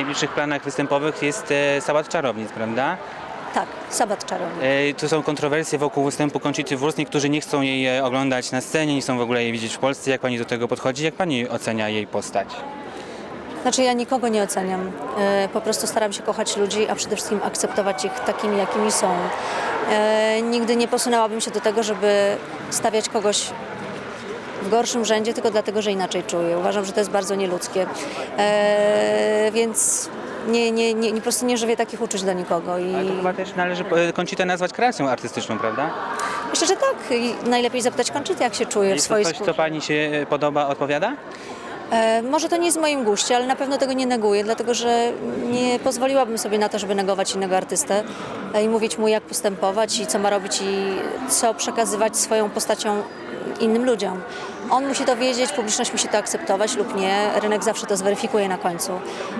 największych planach występowych jest e, Sabat Czarownic, prawda? Tak, Sabat Czarowny. E, Tu są kontrowersje wokół występu Conchity Wurst. Niektórzy nie chcą jej e, oglądać na scenie, nie chcą w ogóle jej widzieć w Polsce. Jak pani do tego podchodzi? Jak pani ocenia jej postać? Znaczy ja nikogo nie oceniam. E, Po prostu staram się kochać ludzi, a przede wszystkim akceptować ich takimi, jakimi są. E, Nigdy nie posunęłabym się do tego, żeby stawiać kogoś w gorszym rzędzie tylko dlatego, że inaczej czuję. Uważam, że to jest bardzo nieludzkie. E, Więc nie, nie, nie, po prostu nie żywię takich uczuć do nikogo. I Ale to chyba też należy Conchitę nazwać kreacją artystyczną, prawda? myślę, że tak. I najlepiej zapytać Konczyty, jak się czuje w Jest to swojej coś, co pani się e, podoba, odpowiada? E, Może to nie jest w moim guście, ale na pewno tego nie neguję, dlatego że nie pozwoliłabym sobie na to, żeby negować innego artystę e, i mówić mu, jak postępować i co ma robić i co przekazywać swoją postacią innym ludziom. On musi to wiedzieć, publiczność musi to akceptować lub nie. Rynek zawsze to zweryfikuje na końcu.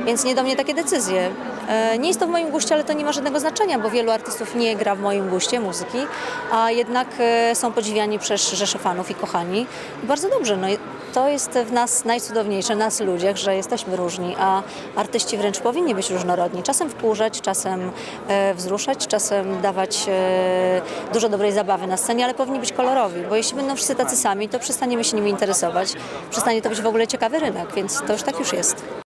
Więc nie do mnie takie decyzje. E, Nie jest to w moim guście, ale to nie ma żadnego znaczenia, bo wielu artystów nie gra w moim guście muzyki, a jednak e, są podziwiani przez rzesze fanów i kochani. Bardzo dobrze. No, to jest w nas najcudowniejsze, nas ludziach, że jesteśmy różni, a artyści wręcz powinni być różnorodni. Czasem wkurzać, czasem e, wzruszać, czasem dawać dużo dobrej zabawy na scenie, ale powinni być kolorowi, bo jeśli będą wszyscy tacy sami, to przestaniemy się nimi interesować, przestanie to być w ogóle ciekawy rynek, więc to już tak już jest.